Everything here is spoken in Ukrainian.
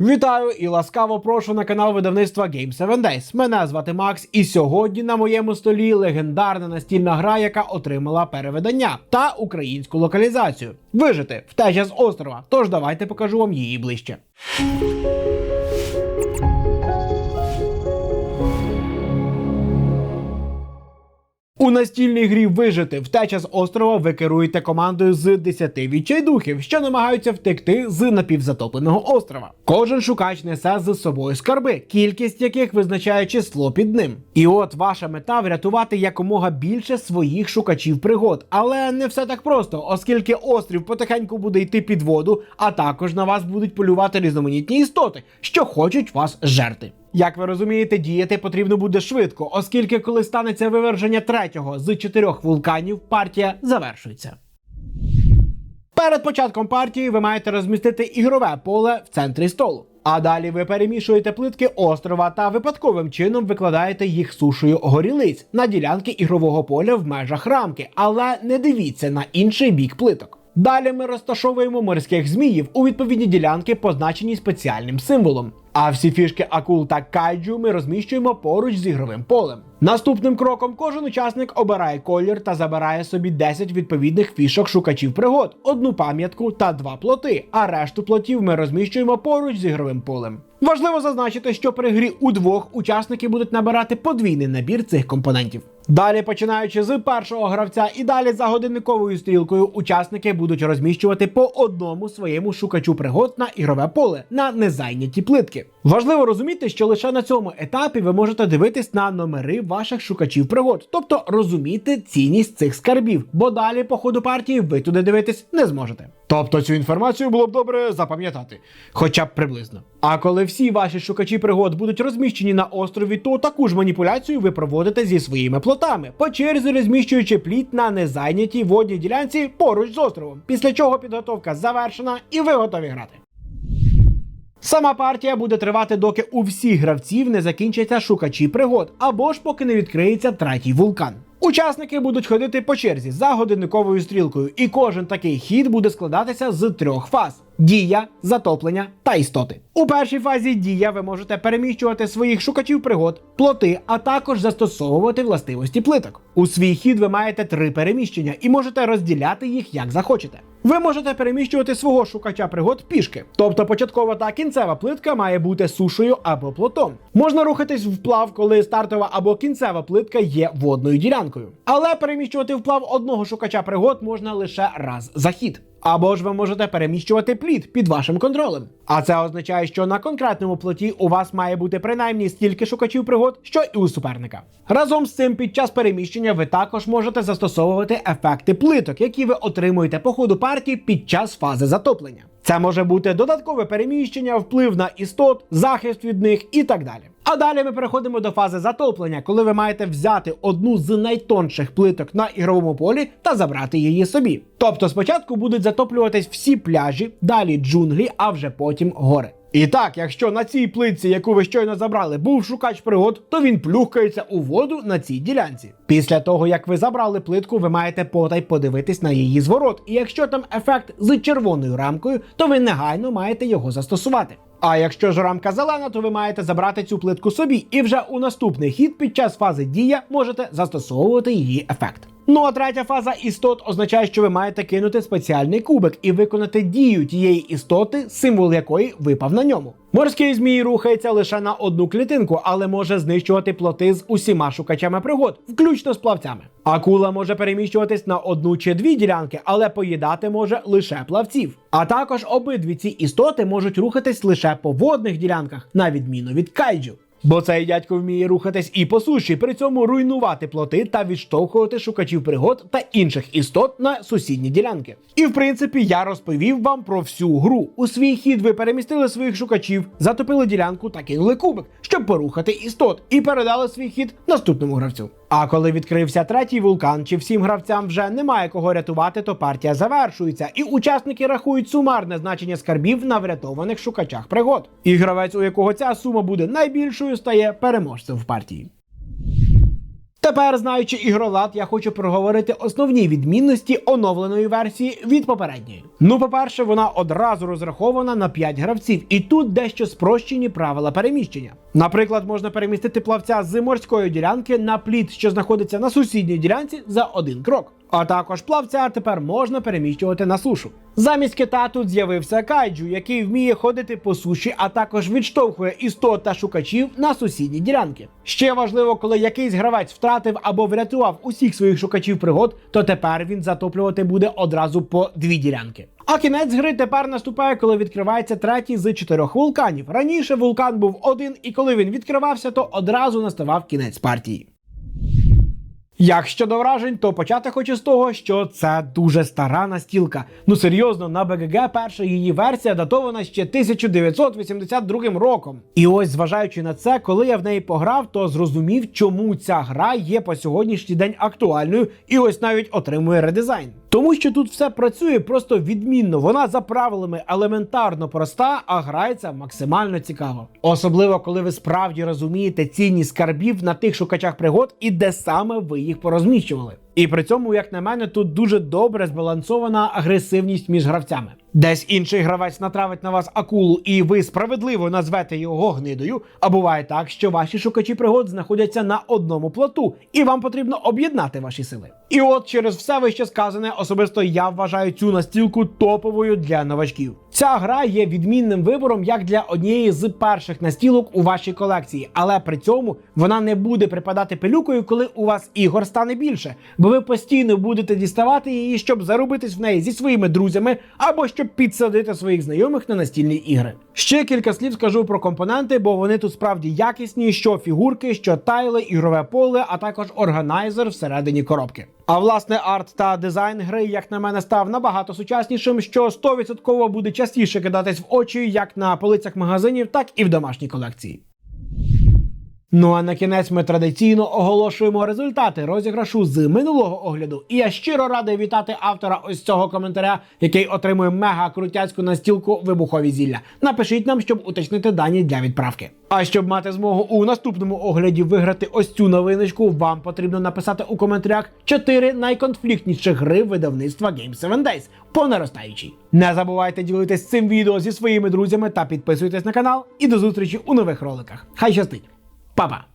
Вітаю і ласкаво прошу на канал видавництва Game 7 Days. Мене звати Макс, і сьогодні на моєму столі легендарна настільна гра, яка отримала переведення та українську локалізацію. Вижити втеча з острова. Тож давайте покажу вам її ближче. У настільній грі вижити втеча з острова ви керуєте командою з 10 відчайдухів, що намагаються втекти з напівзатопленого острова. Кожен шукач несе з собою скарби, кількість яких визначає число під ним. І от ваша мета врятувати якомога більше своїх шукачів пригод. Але не все так просто, оскільки острів потихеньку буде йти під воду, а також на вас будуть полювати різноманітні істоти, що хочуть вас жерти. Як ви розумієте, діяти потрібно буде швидко, оскільки коли станеться виверження третього з чотирьох вулканів, партія завершується. Перед початком партії ви маєте розмістити ігрове поле в центрі столу. А далі ви перемішуєте плитки острова та випадковим чином викладаєте їх сушею горілиць на ділянки ігрового поля в межах рамки, але не дивіться на інший бік плиток. Далі ми розташовуємо морських зміїв у відповідні ділянки, позначені спеціальним символом. А всі фішки акул та кайджу ми розміщуємо поруч з ігровим полем. Наступним кроком кожен учасник обирає колір та забирає собі 10 відповідних фішок шукачів пригод, одну пам'ятку та два плоти. А решту плотів ми розміщуємо поруч з ігровим полем. Важливо зазначити, що при грі у двох учасники будуть набирати подвійний набір цих компонентів. Далі, починаючи з першого гравця і далі за годинниковою стрілкою, учасники будуть розміщувати по одному своєму шукачу пригод на ігрове поле на незайняті плитки. Важливо розуміти, що лише на цьому етапі ви можете дивитись на номери ваших шукачів пригод, тобто розуміти цінність цих скарбів, бо далі по ходу партії ви туди дивитись не зможете. Тобто цю інформацію було б добре запам'ятати, хоча б приблизно. А коли всі ваші шукачі пригод будуть розміщені на острові, то таку ж маніпуляцію ви проводите зі своїми плотами, по черзі розміщуючи пліт на незайнятій водній ділянці поруч з островом. Після чого підготовка завершена і ви готові грати. Сама партія буде тривати, доки у всіх гравців не закінчаться шукачі пригод, або ж поки не відкриється третій вулкан. Учасники будуть ходити по черзі за годинниковою стрілкою, і кожен такий хід буде складатися з трьох фаз: дія, затоплення та істоти. У першій фазі дія ви можете переміщувати своїх шукачів пригод, плоти, а також застосовувати властивості плиток. У свій хід ви маєте три переміщення і можете розділяти їх як захочете. Ви можете переміщувати свого шукача пригод пішки, тобто початкова та кінцева плитка має бути сушою або плотом. Можна рухатись вплав, коли стартова або кінцева плитка є водною ділянкою. Але переміщувати вплав одного шукача пригод можна лише раз за хід. Або ж ви можете переміщувати плід під вашим контролем. А це означає, що на конкретному плоті у вас має бути принаймні стільки шукачів пригод, що і у суперника. Разом з цим, під час переміщення ви також можете застосовувати ефекти плиток, які ви отримуєте по ходу партії під час фази затоплення. Це може бути додаткове переміщення, вплив на істот, захист від них і так далі. А далі ми переходимо до фази затоплення, коли ви маєте взяти одну з найтонших плиток на ігровому полі та забрати її собі. Тобто спочатку будуть затоплюватись всі пляжі, далі джунглі, а вже потім гори. І так, якщо на цій плитці, яку ви щойно забрали, був шукач пригод, то він плюхкається у воду на цій ділянці. Після того, як ви забрали плитку, ви маєте потай подивитись на її зворот. І якщо там ефект з червоною рамкою, то ви негайно маєте його застосувати. А якщо ж рамка зелена, то ви маєте забрати цю плитку собі, і вже у наступний хід під час фази дія можете застосовувати її ефект. Ну а третя фаза істот означає, що ви маєте кинути спеціальний кубик і виконати дію тієї істоти, символ якої випав на ньому. Морський змій рухається лише на одну клітинку, але може знищувати плоти з усіма шукачами пригод, включно з плавцями. Акула може переміщуватись на одну чи дві ділянки, але поїдати може лише плавців. А також обидві ці істоти можуть рухатись лише по водних ділянках, на відміну від кайджу. Бо цей дядько вміє рухатись і по суші, при цьому руйнувати плоти та відштовхувати шукачів пригод та інших істот на сусідні ділянки. І в принципі я розповів вам про всю гру. У свій хід ви перемістили своїх шукачів, затопили ділянку та кинули кубик, щоб порухати істот, і передали свій хід наступному гравцю. А коли відкрився третій вулкан, чи всім гравцям вже немає кого рятувати, то партія завершується, і учасники рахують сумарне значення скарбів на врятованих шукачах пригод. І гравець, у якого ця сума буде найбільшою, стає переможцем в партії. Тепер, знаючи ігролад, я хочу проговорити основні відмінності оновленої версії від попередньої. Ну, по-перше, вона одразу розрахована на 5 гравців, і тут дещо спрощені правила переміщення. Наприклад, можна перемістити плавця з морської ділянки на плід, що знаходиться на сусідній ділянці, за один крок. А також плавця тепер можна переміщувати на сушу. Замість кита тут з'явився кайджу, який вміє ходити по суші, а також відштовхує істот та шукачів на сусідні ділянки. Ще важливо, коли якийсь гравець втратив або врятував усіх своїх шукачів пригод, то тепер він затоплювати буде одразу по дві ділянки. А кінець гри тепер наступає, коли відкривається третій з чотирьох вулканів. Раніше вулкан був один, і коли він відкривався, то одразу наставав кінець партії. Як щодо вражень, то почати хочу з того, що це дуже стара настілка. Ну серйозно, на БГГ перша її версія датована ще 1982 роком. І ось, зважаючи на це, коли я в неї пограв, то зрозумів, чому ця гра є по сьогоднішній день актуальною і ось навіть отримує редизайн. Тому що тут все працює просто відмінно. Вона за правилами елементарно проста, а грається максимально цікаво. Особливо, коли ви справді розумієте цінність скарбів на тих шукачах пригод і де саме ви їх порозміщували. І при цьому, як на мене, тут дуже добре збалансована агресивність між гравцями. Десь інший гравець натравить на вас акулу, і ви справедливо назвете його гнидою. А буває так, що ваші шукачі пригод знаходяться на одному плоту, і вам потрібно об'єднати ваші сили. І от через все вище сказане, особисто я вважаю цю настілку топовою для новачків. Ця гра є відмінним вибором як для однієї з перших настілок у вашій колекції, але при цьому вона не буде припадати пилюкою, коли у вас ігор стане більше, бо ви постійно будете діставати її, щоб зарубитись в неї зі своїми друзями або щоб підсадити своїх знайомих на настільні ігри. Ще кілька слів скажу про компоненти, бо вони тут справді якісні, що фігурки, що тайли, ігрове поле, а також органайзер всередині коробки. А власне арт та дизайн гри, як на мене, став набагато сучаснішим, що 100% буде частіше кидатись в очі як на полицях магазинів, так і в домашній колекції. Ну а на кінець ми традиційно оголошуємо результати розіграшу з минулого огляду. І я щиро радий вітати автора ось цього коментаря, який отримує мега крутяцьку настілку вибухові зілля. Напишіть нам, щоб уточнити дані для відправки. А щоб мати змогу у наступному огляді виграти ось цю новиночку, вам потрібно написати у коментарях 4 найконфліктніші гри видавництва Game 7 Days по наростаючій. Не забувайте ділитись цим відео зі своїми друзями та підписуйтесь на канал. І до зустрічі у нових роликах. Хай щастить! Pá, pá.